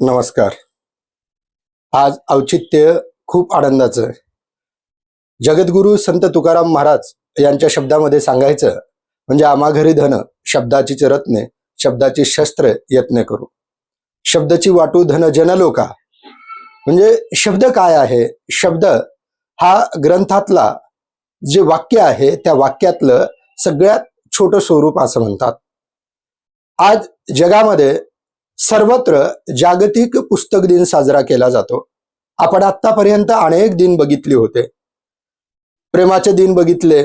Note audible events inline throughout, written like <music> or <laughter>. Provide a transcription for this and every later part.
नमस्कार. आज औचित्य खूप आनंदाचं जगद्गुरु संत तुकाराम महाराज यांच्या शब्दामध्ये सांगायचं म्हणजे आम्हा घरी धन शब्दाची रत्ने शब्दाची शस्त्र यत्न करू. शब्दाची वाटू धन जनलोका. म्हणजे शब्द काय आहे? शब्द हा ग्रंथातला जे वाक्य आहे त्या वाक्यातलं सगळ्यात छोटं स्वरूप असं म्हणतात. आज जगामध्ये सर्वत्र जागतिक पुस्तक दिन साजरा केला जातो. आपण आतापर्यंत अनेक दिन बघितले होते. प्रेमाचे दिन बघितले.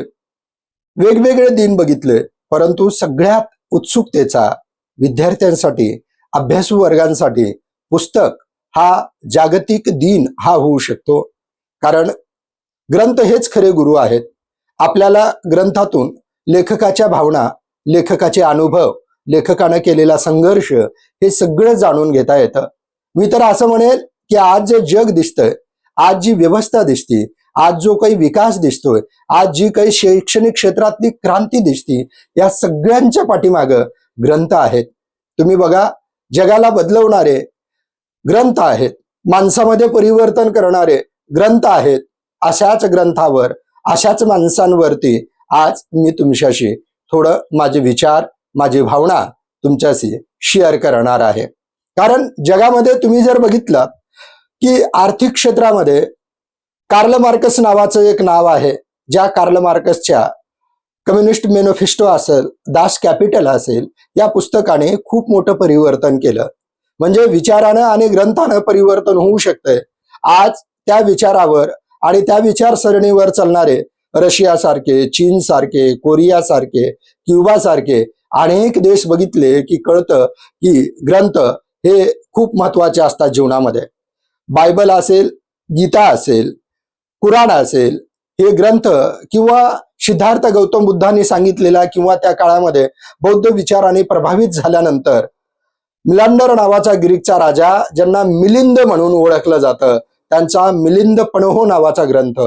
वेगवेगळे दिन बघितले. परंतु सगळ्यात उत्सुकतेचा विद्यार्थ्यांसाठी अभ्यासू वर्गांसाठी पुस्तक हा जागतिक दिन हा होऊ शकतो. कारण ग्रंथ हेच खरे गुरु आहेत. आपल्याला ग्रंथातून लेखकाच्या भावना लेखकाचे अनुभव लेखकानं केलेला संघर्ष हे सगळं जाणून घेता येतं. मी तर असं म्हणेल की आज जे जग दिसतंय आज जी व्यवस्था दिसते आज जो काही विकास दिसतोय आज जी काही शैक्षणिक क्षेत्रातली क्रांती दिसती या सगळ्यांच्या पाठीमागं ग्रंथ आहेत. तुम्ही बघा जगाला बदलवणारे ग्रंथ आहेत. माणसामध्ये परिवर्तन करणारे ग्रंथ आहेत. अशाच ग्रंथावर अशाच माणसांवरती आज मी तुमच्याशी थोडं माझे विचार माझी भावना तुमच्याशी शेअर करणार आहे. कारण जगामध्ये तुम्ही जर बघितलं की आर्थिक क्षेत्रामध्ये कार्ल मार्कस नावाचं एक नाव आहे. ज्या कार्ल मार्कसच्या कम्युनिस्ट मेनोफिस्टो असेल दास कॅपिटल असेल या पुस्तकाने खूप मोठं परिवर्तन केलं. म्हणजे विचारानं आणि ग्रंथानं परिवर्तन होऊ शकतंय. आज त्या विचारावर आणि त्या विचारसरणीवर चालणारे रशिया सारखे चीन सारखे अनेक देश बघितले की कळतं की ग्रंथ हे खूप महत्त्वाचे असतात जीवनामध्ये. बायबल असेल गीता असेल कुराण असेल हे ग्रंथ किंवा सिद्धार्थ गौतम बुद्धांनी सांगितलेला किंवा त्या काळामध्ये बौद्ध विचाराने प्रभावित झाल्यानंतर मिलांडर नावाचा ग्रीकचा राजा ज्यांना मिलिंद म्हणून ओळखलं जातं त्यांचा मिलिंद पणहो नावाचा ग्रंथ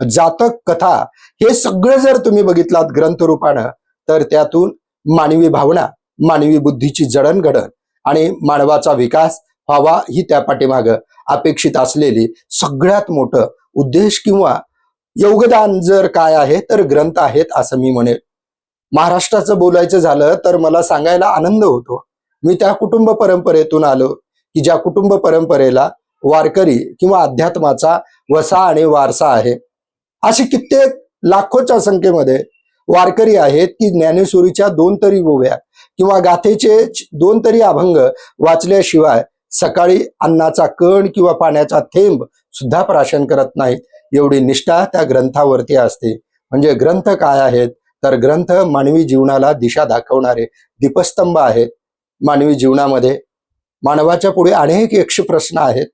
जातक कथा हे सगळे जर तुम्ही बघितलात ग्रंथरूपानं तर त्यातून मानवी भावना मानवी बुद्धीची जडणघडण आणि मानवाचा विकास व्हावा ही त्या पाठीमागं अपेक्षित असलेली सगळ्यात मोठं उद्देश किंवा योगदान जर काय आहे तर ग्रंथ आहेत असं मी म्हणेल. महाराष्ट्राचं बोलायचं झालं तर मला सांगायला आनंद होतो. मी त्या कुटुंब परंपरेतून आलो की ज्या कुटुंब परंपरेला वारकरी किंवा अध्यात्माचा वसा आणि वारसा आहे. अशी कित्येक लाखोच्या संख्येमध्ये वारकरी आहेत की ज्ञानेश्वरीच्या दोन तरी गोव्या किंवा गाथेचे दोन तरी अभंग वाचल्याशिवाय सकाळी अन्नाचा कण किंवा पाण्याचा थेंब सुद्धा प्राशन करत नाहीत. एवढी निष्ठा त्या ग्रंथावरती असते. म्हणजे ग्रंथ काय आहेत? तर ग्रंथ मानवी जीवनाला दिशा दाखवणारे दीपस्तंभ आहेत. मानवी जीवनामध्ये मानवाच्या पुढे अनेक यक्ष प्रश्न आहेत.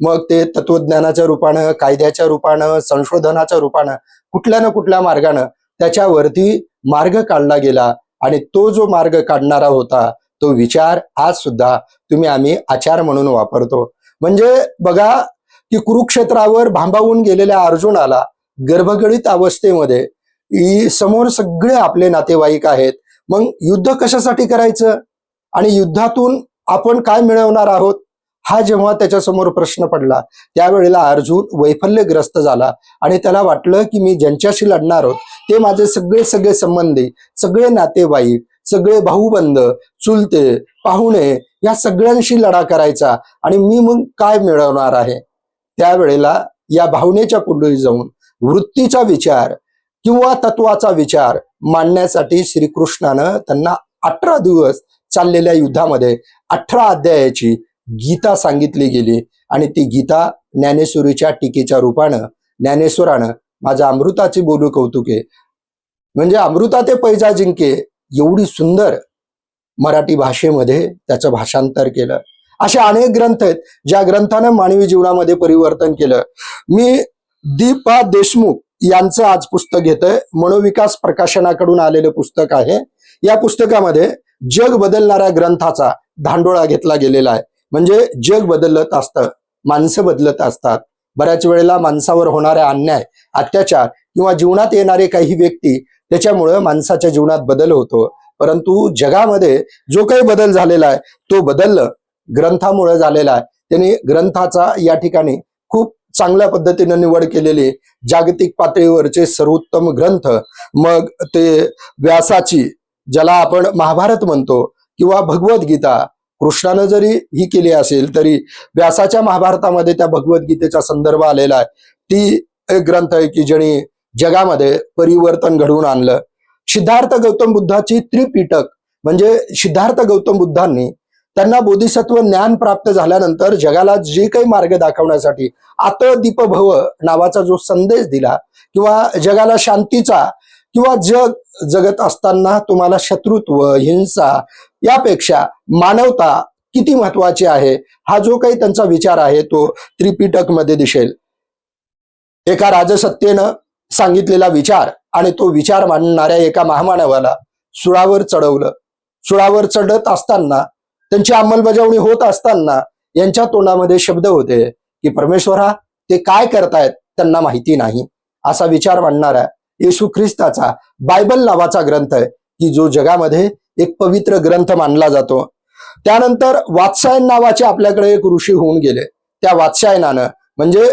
मग ते तत्वज्ञानाच्या रूपानं कायद्याच्या रूपानं संशोधनाच्या रूपानं कुठल्या ना कुठल्या मार्गानं त्याच्यावरती मार्ग काढला गेला आणि तो जो मार्ग काढणारा होता तो विचार आज सुद्धा तुम्ही आम्ही आचार म्हणून वापरतो. म्हणजे बघा की कुरुक्षेत्रावर भांबावून गेलेल्या अर्जुनाला गर्भगडित अवस्थेमध्ये समोर सगळे आपले नातेवाईक आहेत. मग युद्ध कशासाठी करायचं? आणि युद्धातून आपण काय मिळवणार आहोत? हा जेव्हा त्याच्यासमोर प्रश्न पडला त्यावेळेला अर्जुन वैफल्यग्रस्त झाला आणि त्याला वाटलं की मी ज्यांच्याशी लढणार आहोत ते माझे सगळे सगळे संबंधी सगळे नातेवाईक सगळे भाऊबंद चुलते पाहुणे या सगळ्यांशी लढा करायचा आणि मी मग काय मिळवणार आहे? त्यावेळेला या भावनेच्या कुंडळी जाऊन वृत्तीचा विचार किंवा तत्वाचा विचार मांडण्यासाठी श्रीकृष्णानं त्यांना अठरा दिवस चाललेल्या युद्धामध्ये अठरा अध्यायाची गीता सांगितली गेली आणि ती गीता ज्ञानेश्वरीच्या टीकेच्या रूपानं ज्ञानेश्वरानं माझ्या अमृताची बोलू कौतुके म्हणजे अमृता ते पैजा जिंके एवढी सुंदर मराठी भाषेमध्ये त्याचं भाषांतर केलं. असे अनेक ग्रंथ आहेत ज्या ग्रंथानं मानवी जीवनामध्ये परिवर्तन केलं. मी दीपा देशमुख यांचं आज पुस्तक घेतोय. मनोविकास प्रकाशनाकडून आलेलं पुस्तक आहे. या पुस्तकामध्ये जग बदलणाऱ्या ग्रंथाचा धांडोळा घेतला गेलेला आहे. म्हणजे जग बदलत असतं माणसं बदलत असतात. बऱ्याच वेळेला माणसावर होणारा अन्याय अत्याचार किंवा जीवनात येणारे काही व्यक्ती त्याच्यामुळं माणसाच्या जीवनात बदल होतो. परंतु जगामध्ये जो काही बदल झालेला आहे तो बदल ग्रंथामुळे झालेला आहे. त्यांनी ग्रंथाचा या ठिकाणी खूप चांगल्या पद्धतीने निवड केलेली आहे. जागतिक पातळीवरचे सर्वोत्तम ग्रंथ मग ते व्यासाची ज्याला आपण महाभारत म्हणतो किंवा भगवद्गीता कृष्णानं जरी ही केली असेल तरी व्यासाच्या महाभारतामध्ये त्या भगवद्गीतेचा संदर्भ आलेला आहे. ती एक ग्रंथ आहे की ज्यांनी जगामध्ये परिवर्तन घडवून आणलं. सिद्धार्थ गौतम बुद्धाची त्रिपिटक म्हणजे सिद्धार्थ गौतम बुद्धांनी त्यांना बोधिसत्व ज्ञान प्राप्त झाल्यानंतर जगाला जे काही मार्ग दाखवण्यासाठी आत दीप भव नावाचा जो संदेश दिला किंवा जगाला शांतीचा किंवा जग जगत असताना तुम्हाला शत्रुत्व हिंसा यापेक्षा मानवता किती महत्वाची आहे? हा जो काही त्यांचा विचार आहे तो त्रिपिटकमध्ये दिसेल. एका राजसत्तेनं सांगितलेला विचार आणि तो विचार मांडणाऱ्या एका महामानवाला सुळावर चढवलं. सुळावर चढत असताना त्यांची अंमलबजावणी होत असताना यांच्या तोंडामध्ये शब्द होते की परमेश्वरा ते काय करतायत त्यांना माहिती नाही. असा विचार मांडणाऱ्या येशू ख्रिस्ताचा बायबल नावाचा ग्रंथ आहे की जो जगामध्ये एक पवित्र ग्रंथ मानला जातो. त्यानंतर वात्सायन नावाचे आपल्याकडे एक ऋषी होऊन गेले. त्या वात्सायनानं म्हणजे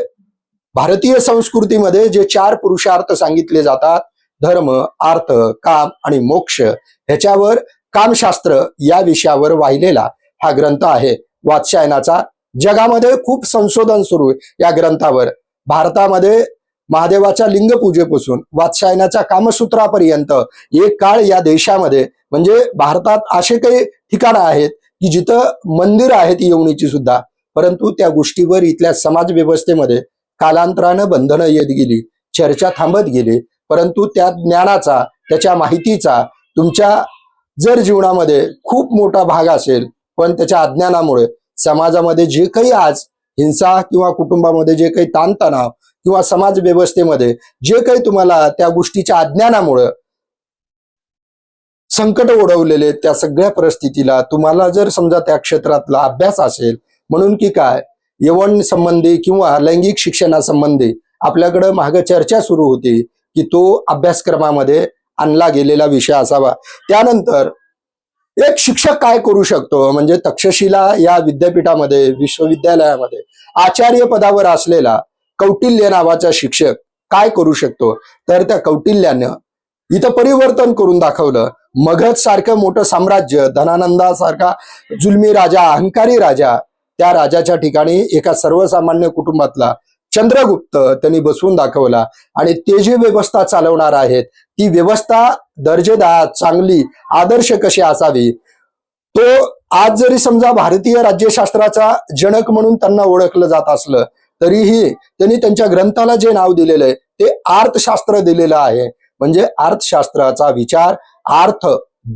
भारतीय संस्कृतीमध्ये जे चार पुरुषार्थ सांगितले जातात धर्म अर्थ काम आणि मोक्ष ह्याच्यावर कामशास्त्र या विषयावर वाहिलेला हा ग्रंथ आहे. वात्सायनाचा जगामध्ये खूप संशोधन सुरू आहे या ग्रंथावर. भारतामध्ये महादेवाच्या लिंगपूजेपासून वात्सायनाच्या कामसूत्रापर्यंत एक काळ या देशामध्ये म्हणजे भारतात असे काही ठिकाणं आहेत की जिथं मंदिर आहेत येवणीची सुद्धा परंतु त्या गोष्टीवर इथल्या समाज व्यवस्थेमध्ये कालांतरानं बंधनं येत गेली चर्चा थांबत गेली परंतु त्या ज्ञानाचा त्याच्या माहितीचा तुमच्या जर जीवनामध्ये खूप मोठा भाग असेल पण त्याच्या अज्ञानामुळे समाजामध्ये जे काही आज हिंसा किंवा कुटुंबामध्ये जे काही ताणतणाव किंवा समाज व्यवस्थेमध्ये जे काही तुम्हाला त्या गोष्टीच्या अज्ञानामुळं संकट ओढवलेले त्या सगळ्या परिस्थितीला तुम्हाला जर समजा त्या क्षेत्रातला अभ्यास असेल म्हणून की काय? यवन संबंधी किंवा लैंगिक शिक्षणासंबंधी आपल्याकडं माग चर्चा सुरू होती की तो अभ्यासक्रमामध्ये आणला गेलेला विषय असावा. त्यानंतर एक शिक्षक काय करू शकतो? म्हणजे तक्षशिला या विद्यापीठामध्ये विश्वविद्यालयामध्ये आचार्य पदावर असलेला कौटिल्य नावाचा शिक्षक काय करू शकतो? तर त्या कौटिल्यानं इथं परिवर्तन करून दाखवलं. मगध सारखं मोठं साम्राज्य धनानंदासारखा जुलमी राजा अहंकारी राजा त्या राजाच्या ठिकाणी एका सर्वसामान्य कुटुंबातला चंद्रगुप्त त्यांनी बसवून दाखवला आणि ते जी व्यवस्था चालवणार आहेत ती व्यवस्था दर्जेदार चांगली आदर्श कशी असावी? तो आज जरी समजा भारतीय राज्यशास्त्राचा जनक म्हणून त्यांना ओळखलं जात असलं तरीही त्यांनी त्यांच्या ग्रंथाला जे नाव दिलेलं आहे ते अर्थशास्त्र दिलेलं आहे. म्हणजे अर्थशास्त्राचा विचार अर्थ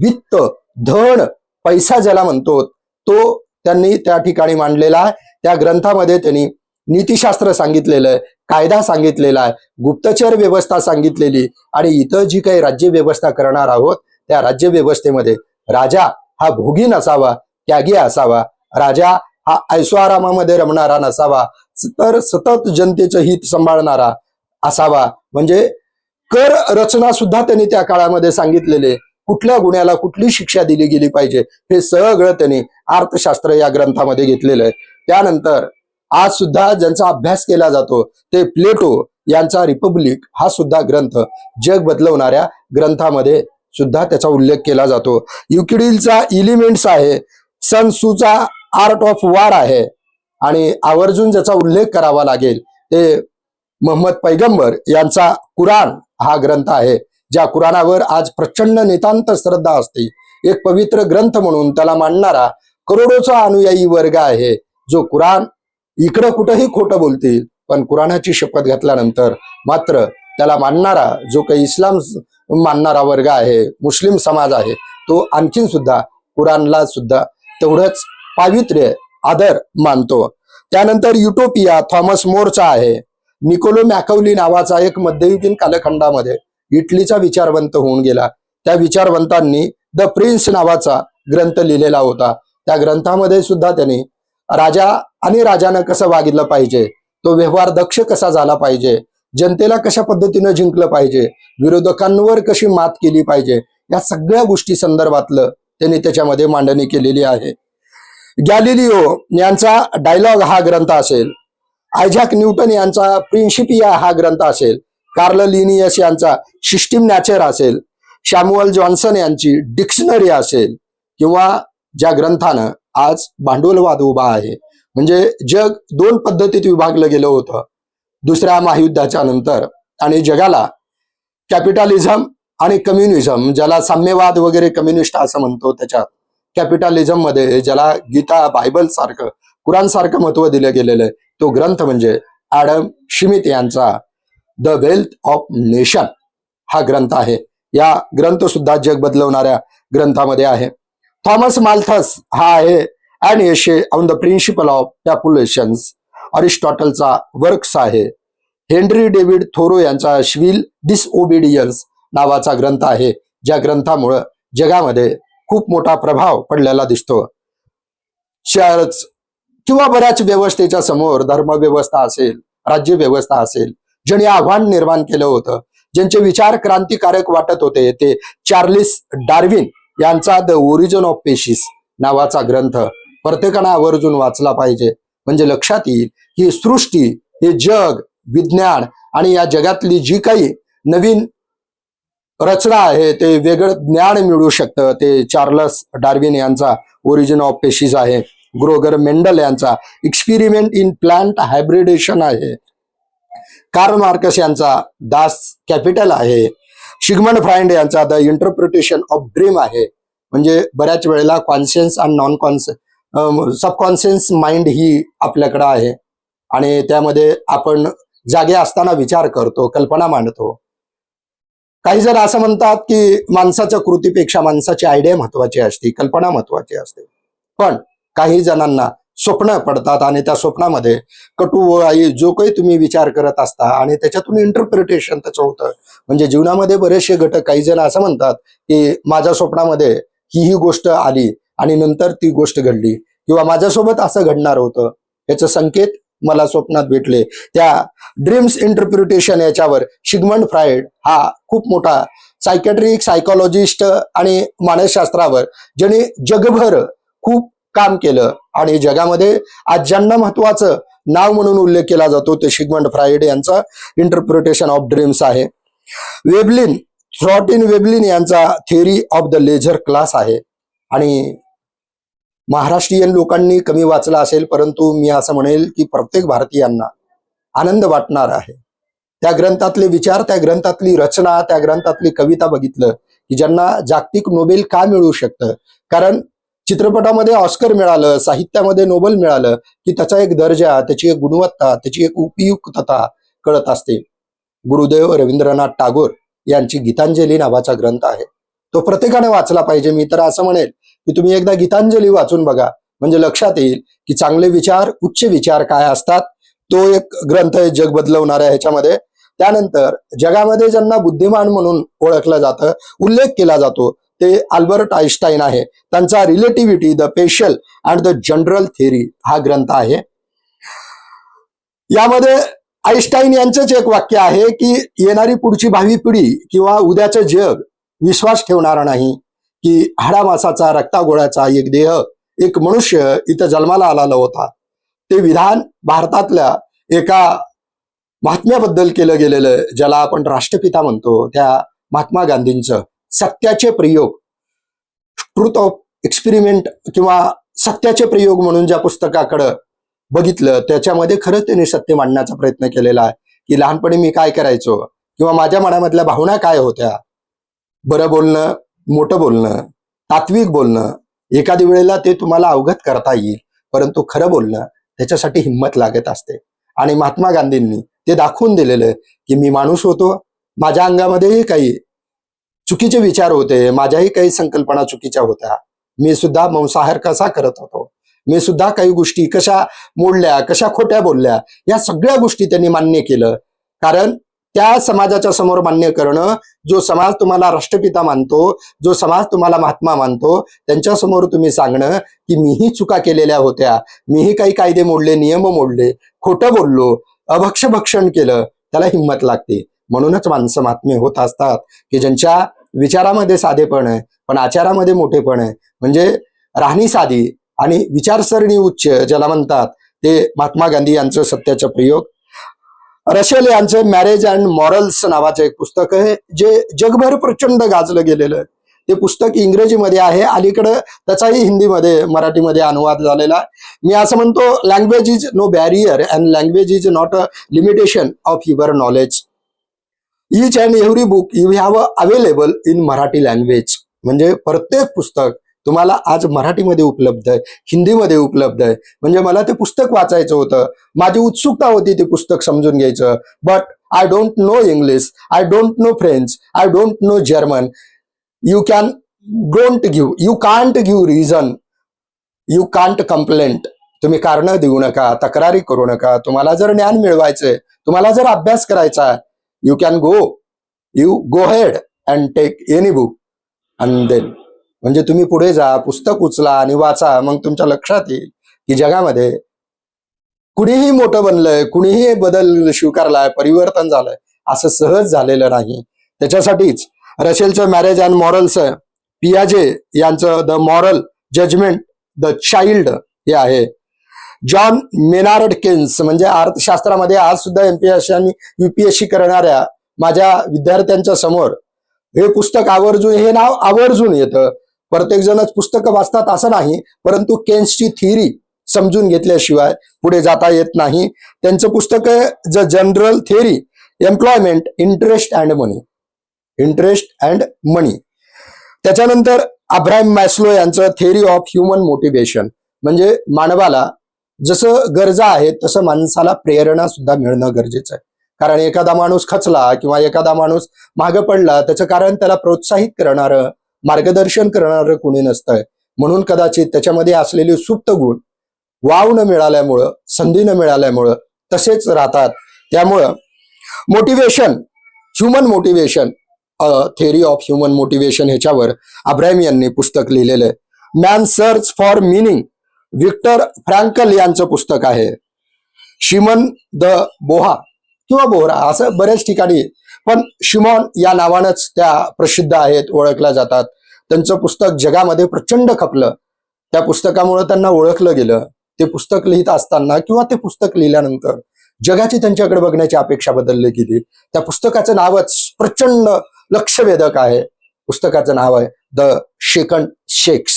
वित्त धन पैसा ज्याला म्हणतो तो त्यांनी त्या ठिकाणी मांडलेला आहे. त्या ग्रंथामध्ये त्यांनी नीतिशास्त्र सांगितलेलं आहे कायदा सांगितलेला आहे गुप्तचर व्यवस्था सांगितलेली आणि इथं जी काही राज्य व्यवस्था करणार आहोत त्या राज्य व्यवस्थेमध्ये राजा हा भोगी नसावा त्यागी असावा राजा हा ऐसोआरामामध्ये रमणारा नसावा तर सतत जनतेचं हित सांभाळणारा असावा. म्हणजे कर रचना सुद्धा त्यांनी त्या काळामध्ये सांगितलेले कुठल्या गुन्ह्याला कुठली शिक्षा दिली गेली पाहिजे हे सगळं त्यांनी अर्थशास्त्र या ग्रंथामध्ये घेतलेलं आहे. त्यानंतर आज सुद्धा ज्यांचा अभ्यास केला जातो ते प्लेटो यांचा रिपब्लिक हा सुद्धा ग्रंथ जग बदलवणाऱ्या ग्रंथामध्ये सुद्धा त्याचा उल्लेख केला जातो. युकिडीलचा इलिमेंट्स आहे सन सूचा आर्ट ऑफ वार आहे. आणि आवर्जून ज्याचा उल्लेख करावा लागेल ते मोहम्मद पैगंबर यांचा कुराण हा ग्रंथ आहे. ज्या कुराणावर आज प्रचंड नितांत श्रद्धा असते. एक पवित्र ग्रंथ म्हणून त्याला मानणारा करोडोचा अनुयायी वर्ग आहे. जो कुराण इकडं कुठंही खोटं बोलतील पण कुराणाची शपथ घेतल्यानंतर मात्र त्याला मानणारा जो काही इस्लाम मानणारा वर्ग आहे मुस्लिम समाज आहे तो आणखीन सुद्धा कुराणला सुद्धा तेवढंच पावित्र्य आदर मानतो. त्यानंतर युटोपिया थॉमस मोरचा आहे. निकोलो मॅकवली नावाचा एक मध्ययुगीन कालखंडामध्ये इटलीचा विचारवंत होऊन गेला. त्या विचारवंतांनी द प्रिन्स नावाचा ग्रंथ लिहिलेला होता. त्या ग्रंथामध्ये सुद्धा त्यांनी राजा आणि राजानं कसं वागितलं पाहिजे तो व्यवहार दक्ष कसा झाला पाहिजे जनतेला कशा पद्धतीनं जिंकलं पाहिजे विरोधकांवर कशी मात केली पाहिजे या सगळ्या गोष्टी संदर्भातलं त्यांनी त्याच्यामध्ये मांडणी केलेली आहे. गॅलिलिओ यांचा डायलॉग हा ग्रंथ असेल. आयझॅक न्यूटन यांचा प्रिन्सिपिया हा ग्रंथ असेल. कार्ल लिनियस यांचा सिस्टीम नॅचर असेल. शॅम्युअल जॉन्सन यांची डिक्शनरी असेल. किंवा ज्या ग्रंथानं आज भांडवलवाद उभा आहे. म्हणजे जग दोन पद्धतीत विभागलं गेलं होतं. दुसऱ्या महायुद्धाच्या नंतर आणि जगाला कॅपिटलिझम आणि कम्युनिझम ज्याला साम्यवाद वगैरे कम्युनिस्ट असं म्हणतो त्याच्यात. कॅपिटॅलिझममध्ये ज्याला गीता बायबल सारखं कुराण सारखं महत्त्व दिलं गेलेलं आहे तो ग्रंथ म्हणजे ॲडम शिमित यांचा द वेल्थ ऑफ नेशन हा ग्रंथ आहे. या ग्रंथ सुद्धा जग बदलवणाऱ्या ग्रंथामध्ये आहे. थॉमस माल्थस हा आहे and essay on the principle of populations अरिस्टॉटलचा works आहे. हेनरी डेव्हिड थोरो यांचा श्विल डिसओबिडियन्स नावाचा ग्रंथ आहे. ज्या ग्रंथामुळं जगामध्ये खूप मोठा प्रभाव पडलेला दिसतो. शहरच किंवा बऱ्याच व्यवस्थेच्या समोर धर्मव्यवस्था असेल राज्य व्यवस्था असेल ज्यांनी आव्हान निर्माण केलं होतं ज्यांचे विचार क्रांतिकारक वाटत होते ते चार्लिस डार्विन यांचा द ओरिजिन ऑफ पेशिस नावाचा ग्रंथ प्रत्येकानं आवर्जून वाचला पाहिजे. म्हणजे लक्षात येईल ही सृष्टी हे जग विज्ञान आणि या जगातली जी काही नवीन रचना आहे ते वेगळं ज्ञान मिळू शकतं. ते चार्लस डार्विन यांचा ओरिजिन ऑफ पेशीज आहे. ग्रोगर मेंडल यांचा एक्सपेरिमेंट इन प्लांट हायब्रिडेशन आहे. कार्ल मार्कस यांचा दास कॅपिटल आहे. शिगमन फ्रायंड यांचा द इंटरप्रिटेशन ऑफ ड्रीम आहे. म्हणजे बऱ्याच वेळेला conscience and non cons subconscious mind ही आपल्याकडं आहे. आणि त्यामध्ये आपण जागे असताना विचार करतो कल्पना मांडतो. काही जण असं म्हणतात की माणसाच्या कृतीपेक्षा माणसाची आयडिया महत्वाची असते कल्पना महत्वाची असते. पण काही जणांना स्वप्न पडतात आणि त्या स्वप्नामध्ये कटू आई जो काही तुम्ही विचार करत असता आणि त्याच्यातून इंटरप्रिटेशन त्याचं होतं. म्हणजे जीवनामध्ये बरेचसे घटक काही जण असं म्हणतात की माझ्या स्वप्नामध्ये ही ही गोष्ट आली आणि नंतर ती गोष्ट घडली किंवा माझ्यासोबत असं घडणार होतं. याचं संकेत मला स्वप्नात भेटले. त्या ड्रीम्स इंटरप्रिटेशन याच्यावर शिगमंड फ्रायड हा खूप मोठा सायकॅट्रिक सायकोलॉजिस्ट आणि मानसशास्त्रावर ज्याने जगभर खूप काम केलं. आणि जगामध्ये आज ज्यांना महत्वाचं नाव म्हणून उल्लेख केला जातो ते शिगमंड फ्रायड यांचा इंटरप्रिटेशन ऑफ ड्रीम्स आहे. वेबलिन थ्रॉटिन वेबलिन यांचा theory of the leisure class आहे. आणि महाराष्ट्रीयन लोकांनी कमी वाचला असेल परंतु मी असं म्हणेल की प्रत्येक भारतीयांना आनंद वाटणार आहे. त्या ग्रंथातले विचार त्या ग्रंथातली रचना त्या ग्रंथातली कविता बघितलं की ज्यांना जागतिक नोबेल का मिळू शकतं? कारण चित्रपटामध्ये ऑस्कर मिळालं साहित्यामध्ये नोबेल मिळालं की त्याचा एक दर्जा त्याची एक गुणवत्ता त्याची एक उपयुक्तता कळत असते. गुरुदेव रवींद्रनाथ टागोर यांची गीतांजली नावाचा ग्रंथ आहे. तो प्रत्येकाने वाचला पाहिजे मी तर असं म्हणेल. की तुम्ही एकदा गीतांजली वाचून बघा. म्हणजे लक्षात येईल की चांगले विचार उच्च विचार काय असतात? तो एक ग्रंथ आहे जग बदलवणाऱ्या ह्याच्यामध्ये. त्यानंतर जगामध्ये ज्यांना बुद्धिमान म्हणून ओळखलं जातं उल्लेख केला जातो ते अल्बर्ट आईन्स्टाईन आहे. त्यांचा relativity the special and the general theory हा ग्रंथ आहे. यामध्ये आईन्स्टाईन यांचंच एक वाक्य आहे की येणारी पुढची भावी पिढी किंवा उद्याचं जग विश्वास ठेवणार नाही. की हाडामासाचा रक्तागोळ्याचा एक देह एक मनुष्य इथं जन्माला आलेला होता. ते विधान भारतातल्या एका महात्म्याबद्दल केलं गेलेलं ज्याला आपण राष्ट्रपिता म्हणतो. त्या महात्मा गांधींचं सत्याचे प्रयोग ट्रूथ ऑफ एक्सपेरिमेंट किंवा सत्याचे प्रयोग म्हणून ज्या पुस्तकाकडं बघितलं त्याच्यामध्ये खरंच त्यांनी सत्य मांडण्याचा प्रयत्न केलेला आहे. की लहानपणी मी काय करायचो? किंवा माझ्या मनामधल्या भावना काय होत्या? बरं बोलणं मोठं बोलणं तात्विक बोलणं एखाद्या वेळेला ते तुम्हाला अवगत करता येईल परंतु खरं बोलणं त्याच्यासाठी हिंमत लागत असते. आणि महात्मा गांधींनी ते दाखवून दिलेलं की मी माणूस होतो माझ्या अंगामध्येही काही चुकीचे विचार होते माझ्याही काही संकल्पना चुकीच्या होत्या. मी सुद्धा मांसाहार कसा करत होतो? मी सुद्धा काही गोष्टी कशा मोडल्या कशा खोट्या बोलल्या या सगळ्या गोष्टी त्यांनी मान्य केलं. कारण त्या समाजाच्या समोर मान्य करणं जो समाज तुम्हाला राष्ट्रपिता मानतो जो समाज तुम्हाला महात्मा मानतो त्यांच्यासमोर तुम्ही सांगणं की मीही चुका केलेल्या होत्या. मीही काही कायदे मोडले नियम मोडले खोटं बोललो अभक्ष भक्षण केलं त्याला हिंमत लागते. म्हणूनच माणसं महात्मे होत असतात की ज्यांच्या विचारामध्ये साधेपण आहे पण आचारामध्ये मोठेपण आहे. म्हणजे राहणी साधी आणि विचारसरणी उच्च ज्याला म्हणतात ते महात्मा गांधी यांचं सत्याचं प्रयोग रशेल यांचं मॅरेज अँड मॉरल्स नावाचं एक पुस्तक आहे जे जगभर प्रचंड गाजलं गेलेलं आहे. ते पुस्तक इंग्रजीमध्ये आहे अलीकडं त्याचाही हिंदीमध्ये मराठीमध्ये अनुवाद झालेला आहे. मी असं म्हणतो language is no barrier and language is not a limitation of your knowledge each and every book you have available in Marathi language म्हणजे प्रत्येक पुस्तक तुम्हाला आज मराठीमध्ये उपलब्ध आहे हिंदीमध्ये उपलब्ध आहे. म्हणजे मला ते पुस्तक वाचायचं होतं. माझी उत्सुकता होती ते पुस्तक समजून घ्यायचं. But I don't know English I don't know French I don't know German you can don't give you can't give reason you can't complaint तुम्ही कारणं देऊ नका तक्रारी करू नका. तुम्हाला जर ज्ञान मिळवायचंय तुम्हाला जर अभ्यास करायचा you can go you go head and take any book and then म्हणजे तुम्ही पुढे जा पुस्तक उचला आणि वाचा मग तुमच्या लक्षात येईल की जगामध्ये कुणीही मोठं बनलंय कुणीही बदल स्वीकारलाय परिवर्तन झालंय असं सहज झालेलं नाही. त्याच्यासाठीच रशेलचं मॅरेज अँड मॉरल्स पियाजे यांचं the moral judgment the child हे आहे. जॉन मेनार्ड केन्स म्हणजे अर्थशास्त्रामध्ये आज सुद्धा एमपीएससी आणि युपीएससी करणाऱ्या माझ्या विद्यार्थ्यांच्या समोर हे पुस्तक आवर्जून हे नाव आवर्जून येतं. प्रत्येक जणच पुस्तकं वाचतात असं नाही परंतु केन्सची थिअरी समजून घेतल्याशिवाय पुढे जाता येत नाही. त्यांचं पुस्तक आहे the general theory employment interest and money interest and money त्याच्यानंतर अब्राहिम मॅस्लो यांचं थेअरी ऑफ ह्युमन मोटिवेशन म्हणजे मानवाला जसं गरजा आहेत तसं माणसाला प्रेरणा सुद्धा मिळणं गरजेचं आहे. कारण एखादा माणूस खचला किंवा एखादा माणूस मागे पडला त्याचं कारण त्याला प्रोत्साहित करणारं मार्गदर्शन करणारं कोणी नसतंय. म्हणून कदाचित त्याच्यामध्ये असलेले सुप्त गुण वाव न मिळाल्यामुळं संधी न मिळाल्यामुळं तसेच राहतात. त्यामुळं motivation human motivation theory of human motivation ह्याच्यावर अब्राहिम यांनी पुस्तक लिहिलेलं आहे. Man search for meaning Viktor Frankl यांचं पुस्तक आहे. शिमन द बोहा किंवा बोहरा असं बऱ्याच ठिकाणी पण शिमॉन या नावानंच त्या प्रसिद्ध आहेत ओळखल्या जातात. त्यांचं पुस्तक जगामध्ये प्रचंड खपलं. त्या पुस्तकामुळे त्यांना ओळखलं गेलं. ते पुस्तक लिहित असताना किंवा ते पुस्तक लिहिल्यानंतर जगाची त्यांच्याकडे बघण्याची अपेक्षा बदलली गेली. त्या पुस्तकाचं नावच प्रचंड लक्षवेधक आहे. पुस्तकाचं नाव आहे द शेकंड शेक्स.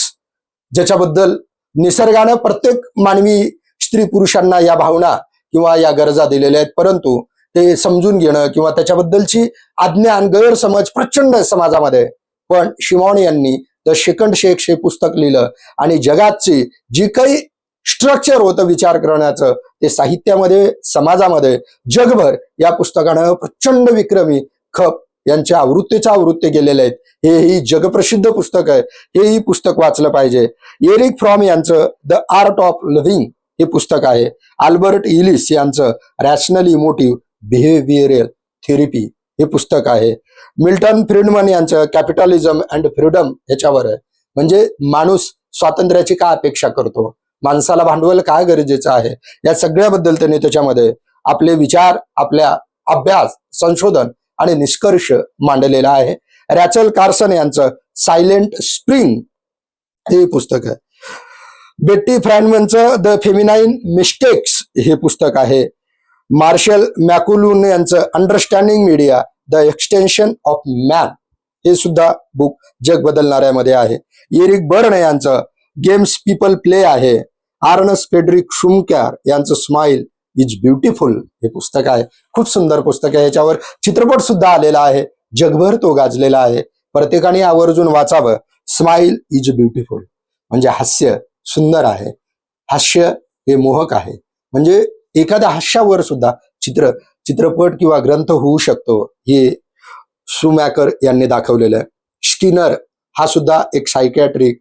ज्याच्याबद्दल निसर्गानं प्रत्येक मानवी स्त्री पुरुषांना या भावना किंवा या गरजा दिलेल्या आहेत. परंतु ते समजून घेणं किंवा त्याच्याबद्दलची अज्ञान गैरसमज प्रचंड आहे समाजामध्ये. पण शिमॉन यांनी द शेकंड शेख हे पुस्तक लिहिलं आणि जगातची जी काही स्ट्रक्चर होतं विचार करण्याचं ते साहित्यामध्ये समाजामध्ये जगभर या पुस्तकानं प्रचंड विक्रमी खप यांच्या आवृत्तीच्या आवृत्ती केलेल्या आहेत. हे ही जगप्रसिद्ध पुस्तक आहे. हेही पुस्तक वाचलं पाहिजे. एरिक फ्रॉम यांचं द आर्ट ऑफ लिव्हिंग हे पुस्तक आहे. आल्बर्ट इलिस यांचं रॅशनल इमोटिव्ह बिहेवियरल थेरपी हे पुस्तक आहे. मिल्टन फ्रीडमन यांचं कॅपिटलिझम अँड फ्रीडम ह्याच्यावर आहे. म्हणजे माणूस स्वातंत्र्याची काय अपेक्षा करतो? माणसाला भांडवल काय गरजेचं आहे? या सगळ्याबद्दल त्यांनी त्याच्यामध्ये आपले विचार आपल्या अभ्यास संशोधन आणि निष्कर्ष मांडलेला आहे. रॅचल कार्सन यांचं सायलेंट स्प्रिंग हे पुस्तक आहे. बेट्टी फ्रॅनमनचं द फेमिनाईन मिस्टेक्स हे पुस्तक आहे. मार्शल मॅकुलून यांचं understanding media the extension of man हे सुद्धा बुक जग बदलणाऱ्यामध्ये आहे. एरिक बर्न यांचं गेम्स पीपल प्ले आहे. आर्नस फेडरिक शुमकॅर यांचं स्माइल इज ब्युटिफुल हे पुस्तक आहे. खूप सुंदर पुस्तक आहे. याच्यावर चित्रपट सुद्धा आलेला आहे. जगभर तो गाजलेला आहे. प्रत्येकाने आवर्जून वाचावं. स्माइल इज ब्युटिफुल म्हणजे हास्य सुंदर आहे. हास्य हे मोहक आहे. म्हणजे एखाद्या हास्यावर सुद्धा चित्र चित्रपट किंवा ग्रंथ होऊ शकतो. हे सुमॅकर यांनी दाखवलेलं आहे. स्किनर हा सुद्धा एक सायकॅट्रिक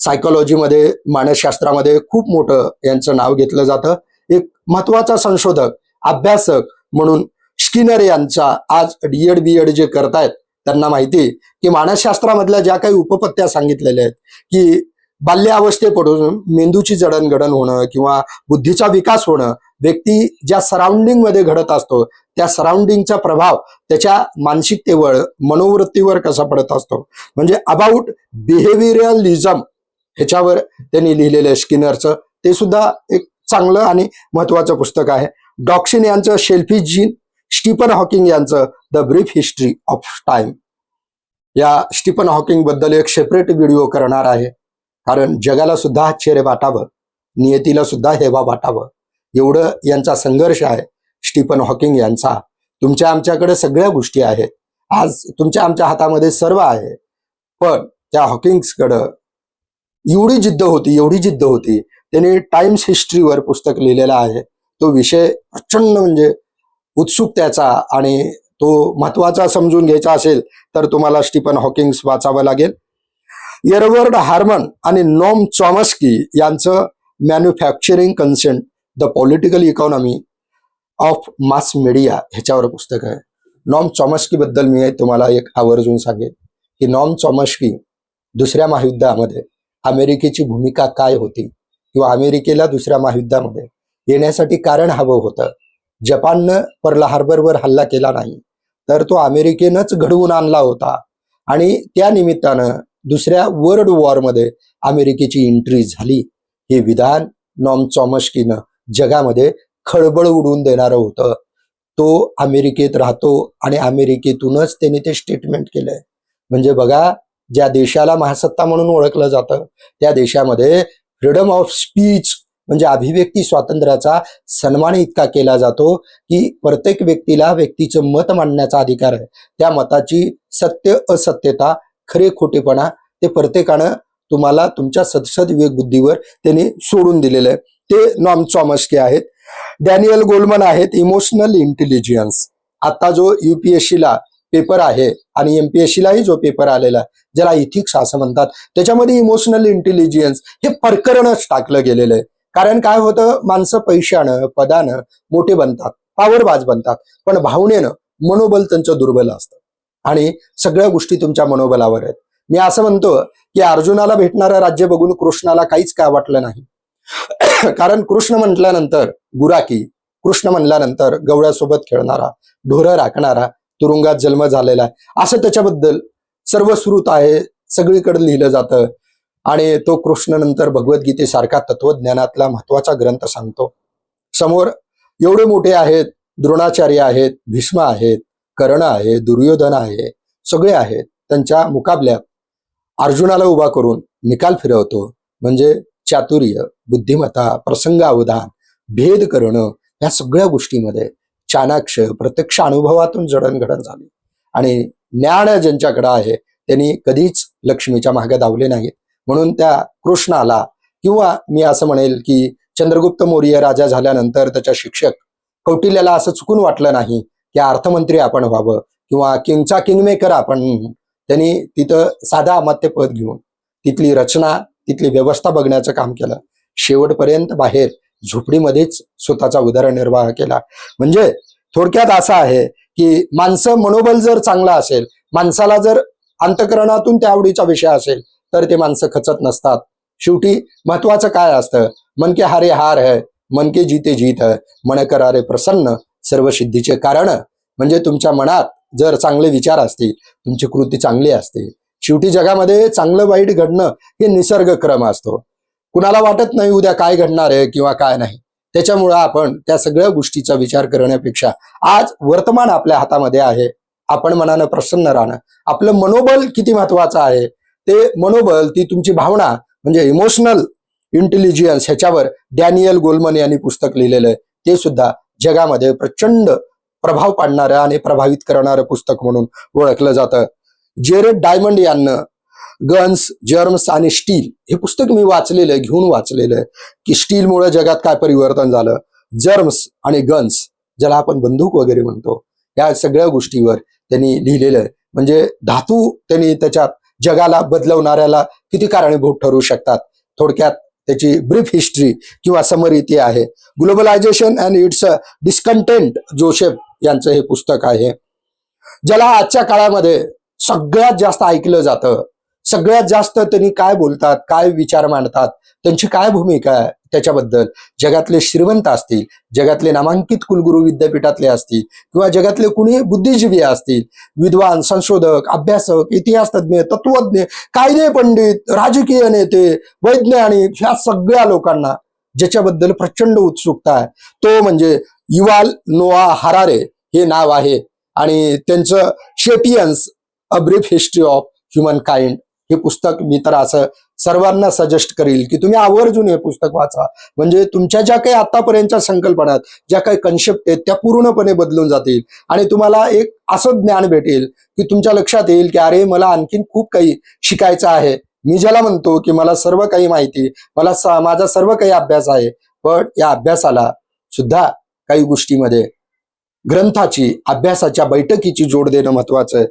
सायकोलॉजीमध्ये मानसशास्त्रामध्ये खूप मोठं यांचं नाव घेतलं जातं. एक महत्त्वाचा संशोधक अभ्यासक म्हणून स्किनर यांचा आज डीएड बीएड जे करतायत त्यांना माहिती की मानसशास्त्रामधल्या ज्या काही उपपत्त्या सांगितलेल्या आहेत की बाल्यावस्थेपासून मेंदूची जडणघडण होणं किंवा बुद्धीचा विकास होणं व्यक्ती ज्या सराउंडिंगमध्ये घडत असतो त्या सराउंडिंगचा प्रभाव त्याच्या मानसिकतेवर मनोवृत्तीवर कसा पडत असतो. म्हणजे अबाउट बिहेवियरलिझम ह्याच्यावर त्यांनी लिहिलेलं स्किनरचं. ते सुद्धा एक चांगलं आणि महत्वाचं पुस्तक आहे. डॉक्सिन यांचं शेल्फी जीन स्टीफन हॉकिंग यांचं the brief history of time या स्टीफन हॉकिंगबद्दल एक सेपरेट व्हिडिओ करणार आहे. कारण जगाला सुद्धा आश्चर्य वाटावं नियतीला सुद्धा हेवा वाटावं. एवढं यांचा संघर्ष आहे स्टीफन हॉकिंग यांचा. तुमच्या आमच्याकडे सगळ्या गोष्टी आहेत. आज तुमच्या आमच्या हातामध्ये सर्व आहे. पण त्या हॉकिंग्सकडं एवढी जिद्द होती एवढी जिद्द होती. त्यांनी टाइम्स हिस्ट्रीवर पुस्तक लिहिलेलं आहे. तो विषय प्रचंड म्हणजे उत्सुक त्याचा आणि तो महत्त्वाचा समजून घ्यायचा असेल तर तुम्हाला स्टीफन हॉकिंग्स वाचावं लागेल. एरवर्ड हार्मन आणि नॉम चॉमस्की यांचं manufacturing consent the political economy of mass media ह्याच्यावर पुस्तक आहे. नॉम चॉमस्की बद्दल मी तुम्हाला एक आवर्जून सांगेन. की नॉम चॉमस्की दुसऱ्या महायुद्धामध्ये अमेरिकेची भूमिका काय होती किंवा अमेरिकेला दुसऱ्या महायुद्धामध्ये येण्यासाठी कारण हवं होतं. जपाननं पर्ल हार्बरवर हल्ला केला नाही तर तो अमेरिकेनंच घडवून आणला होता. आणि त्या निमित्तानं दुसऱ्या वर्ल्ड वॉरमध्ये अमेरिकेची एंट्री झाली. हे विधान नॉम चॉमस्कीनं जगामध्ये खळबळ उडवून देणारं होतं. तो अमेरिकेत राहतो आणि अमेरिकेतूनच त्यांनी ते स्टेटमेंट केलंय. म्हणजे बघा ज्या देशाला महासत्ता म्हणून ओळखलं जातं त्या देशामध्ये फ्रीडम ऑफ स्पीच म्हणजे अभिव्यक्ती स्वातंत्र्याचा सन्मान इतका केला जातो की प्रत्येक व्यक्तीला व्यक्तीचं मत मांडण्याचा अधिकार आहे. त्या मताची सत्य असत्यता खरे खोटेपणा ते प्रत्येकानं तुम्हाला तुमच्या सदसद विवेक बुद्धीवर त्यांनी सोडून दिलेलं आहे. ते नॉम चॉमस्के आहेत. डॅनियल गोल्मन आहेत इमोशनल इंटेलिजन्स. आता जो युपीएससीला पेपर आहे आणि एमपीएससीलाही जो पेपर आलेला आहे ज्याला इथिक्स असं म्हणतात त्याच्यामध्ये इमोशनल इंटेलिजन्स हे प्रकरणच टाकलं गेलेलं आहे. कारण काय होतं माणसं पैशानं पदानं मोठे बनतात पावरबाज बनतात पण भावनेनं मनोबल त्यांचं दुर्बल असतं. आणि सगळ्या गोष्टी तुमच्या मनोबलावर आहेत. मी असं म्हणतो की अर्जुनाला भेटणारं राज्य बघून कृष्णाला काहीच काय वाटलं नाही? <clears throat> कारण कृष्ण म्हटल्यानंतर गुराकी कृष्ण म्हणल्यानंतर गवळ्यासोबत खेळणारा ढोरं राखणारा तुरुंगात जन्म झालेला आहे. असं त्याच्याबद्दल सर्व श्रुत आहे सगळीकडे लिहिलं जातं. आणि तो कृष्ण नंतर भगवद्गीतेसारखा तत्वज्ञानातला महत्त्वाचा ग्रंथ सांगतो. समोर एवढे मोठे आहेत द्रोणाचार्य आहेत भीष्म आहेत कर्ण आहे दुर्योधन आहे सगळे आहेत त्यांच्या मुकाबल्यात अर्जुनाला उभा करून निकाल फिरवतो. म्हणजे चातुर्य बुद्धिमत्ता प्रसंगावधान भेद करणं या सगळ्या गोष्टीमध्ये चाणाक्ष प्रत्यक्ष अनुभवातून जडणघडण झाली. आणि ज्ञान ज्यांच्याकडे आहे त्यांनी कधीच लक्ष्मीच्या मागे धावले नाहीत. म्हणून त्या कृष्णाला किंवा मी असं म्हणेल की चंद्रगुप्त मौर्य राजा झाल्यानंतर त्याच्या शिक्षक कौटिल्याला असं चुकून वाटलं नाही की अर्थमंत्री आपण व्हावं किंवा किंगचा किंगमेकर आपण त्यांनी तिथं साधा अमात्य पद घेऊन तिथली रचना तिथली व्यवस्था बघण्याचं काम केलं. शेवटपर्यंत बाहेर झोपडीमध्येच स्वतःचा उदरनिर्वाह केला. म्हणजे थोडक्यात असं आहे की माणसं मनोबल जर चांगला असेल माणसाला जर अंतकरणातून त्या आवडीचा विषय असेल तर ते माणसं खचत नसतात. शेवटी महत्वाचं काय असतं? मन के हारे हार है मन के जीते जीत है मन करारे प्रसन्न सर्व सिद्धीचे कारण म्हणजे तुमच्या मनात जर चांगले विचार असतील तुमची कृती चांगली असते शेवटी जगामध्ये चांगलं वाईट घडणं हे निसर्ग क्रम असतो. कुणाला वाटत नाही उद्या काय घडणार आहे किंवा काय नाही. त्याच्यामुळं आपण त्या सगळ्या गोष्टीचा विचार करण्यापेक्षा आज वर्तमान आपल्या हातामध्ये आहे. आपण मनानं प्रसन्न राहणं. आपलं मनोबल किती महत्वाचं आहे? ते मनोबल ती तुमची भावना म्हणजे इमोशनल इंटेलिजन्स ह्याच्यावर डॅनियल गोलमन यांनी पुस्तक लिहिलेलं आहे. ते सुद्धा जगामध्ये प्रचंड प्रभाव पाडणारं आणि प्रभावित करणारं पुस्तक म्हणून ओळखलं जातं. जेरेड डायमंड यांना गन्स जर्म्स आणि स्टील हे पुस्तक मी वाचलेलं आहे घेऊन वाचलेलं आहे की स्टीलमुळे जगात काय परिवर्तन झालं? जर्म्स आणि गन्स ज्याला आपण बंदूक वगैरे म्हणतो या सगळ्या गोष्टीवर त्यांनी लिहिलेलं आहे. म्हणजे धातू त्यांनी त्याच्यात जगाला बदलवणाऱ्याला किती कारणीभूत ठरू शकतात? थोडक्यात त्याची ब्रीफ हिस्ट्री किंवा समरी ती आहे. Globalisation and its discontent Joseph यांचं हे पुस्तक आहे. ज्याला आजच्या काळामध्ये सगळ्यात जास्त ऐकलं जातं. सगळ्यात जास्त त्यांनी काय बोलतात काय विचार मांडतात त्यांची काय भूमिका आहे त्याच्याबद्दल? जगातले श्रीमंत असतील जगातले नामांकित कुलगुरू विद्यापीठातले असतील किंवा जगातले कुणी बुद्धिजीवी असतील विद्वान संशोधक अभ्यासक इतिहास तज्ज्ञ तत्वज्ञ कायदे पंडित राजकीय नेते वैज्ञानिक ह्या सगळ्या लोकांना ज्याच्याबद्दल प्रचंड उत्सुकता आहे. तो म्हणजे युवाल नोआ हरारे हे नाव आहे. आणि त्यांचं Sapiens a brief history of human kind हे पुस्तक मी तर असं सर्वांना सजेस्ट करील की तुम्ही आवर्जून हे पुस्तक वाचा. म्हणजे तुमच्या ज्या काही आतापर्यंतच्या संकल्पना ज्या काही कन्सेप्ट आहेत त्या पूर्णपणे बदलून जातील. आणि तुम्हाला एक असं ज्ञान भेटेल की तुमच्या लक्षात येईल की अरे मला आणखीन खूप काही शिकायचं आहे. मी ज्याला म्हणतो की मला सर्व काही माहिती मला माझा सर्व काही अभ्यास आहे. पण या अभ्यासाला सुद्धा काही गोष्टीमध्ये ग्रंथाची अभ्यासाच्या बैठकीची जोड देणं महत्वाचं आहे.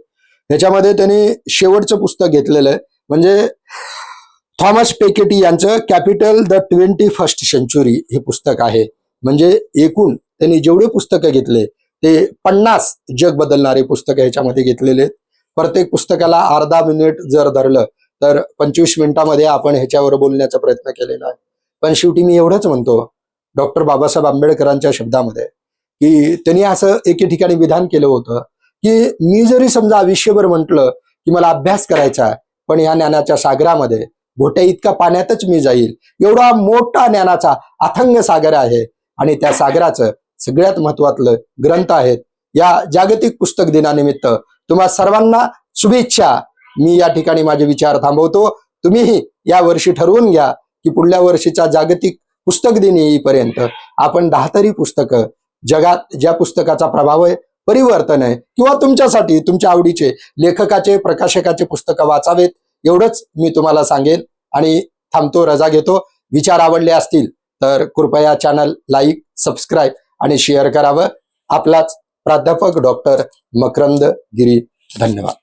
ह्याच्यामध्ये त्यांनी शेवटचं पुस्तक घेतलेलं आहे. म्हणजे थॉमस पेकेटी यांचं capital the twenty first century हे पुस्तक आहे. म्हणजे एकूण त्यांनी जेवढे पुस्तकं घेतले ते पन्नास जग बदलणारे पुस्तकं ह्याच्यामध्ये घेतलेले आहेत. प्रत्येक पुस्तकाला अर्धा मिनिट जर धरलं तर पंचवीस मिनिटामध्ये आपण ह्याच्यावर बोलण्याचा प्रयत्न केलेला आहे. पण शेवटी मी एवढंच म्हणतो डॉक्टर बाबासाहेब आंबेडकरांच्या शब्दामध्ये की त्यांनी असं एके ठिकाणी विधान केलं होतं की मी जरी समजा आयुष्यभर म्हटलं की मला अभ्यास करायचा आहे पण या ज्ञानाच्या सागरामध्ये घोट्या इतका पाण्यातच मी जाईल. एवढा मोठा ज्ञानाचा अथंग सागर आहे. आणि त्या सागराचं सगळ्यात महत्वातलं ग्रंथ आहेत. या जागतिक पुस्तक दिनानिमित्त तुम्हा सर्वांना शुभेच्छा. मी या ठिकाणी माझे विचार थांबवतो. तुम्हीही या वर्षी ठरवून घ्या की पुढल्या वर्षीच्या जागतिक पुस्तक दिन येईपर्यंत आपण दहा तरी पुस्तकं जगात ज्या पुस्तकाचा प्रभाव आहे परिवर्तन आहे. किंवा तुमच्यासाठी तुमच्या आवडीचे लेखकाचे प्रकाशकाचे पुस्तकं वाचावेत. एवढंच मी तुम्हाला सांगेन. आणि थांबतो रजा घेतो. विचार आवडले असतील तर कृपया चॅनल लाईक सबस्क्राईब आणि शेअर करावं. आपलाच प्राध्यापक डॉक्टर मकरंद गिरी धन्यवाद.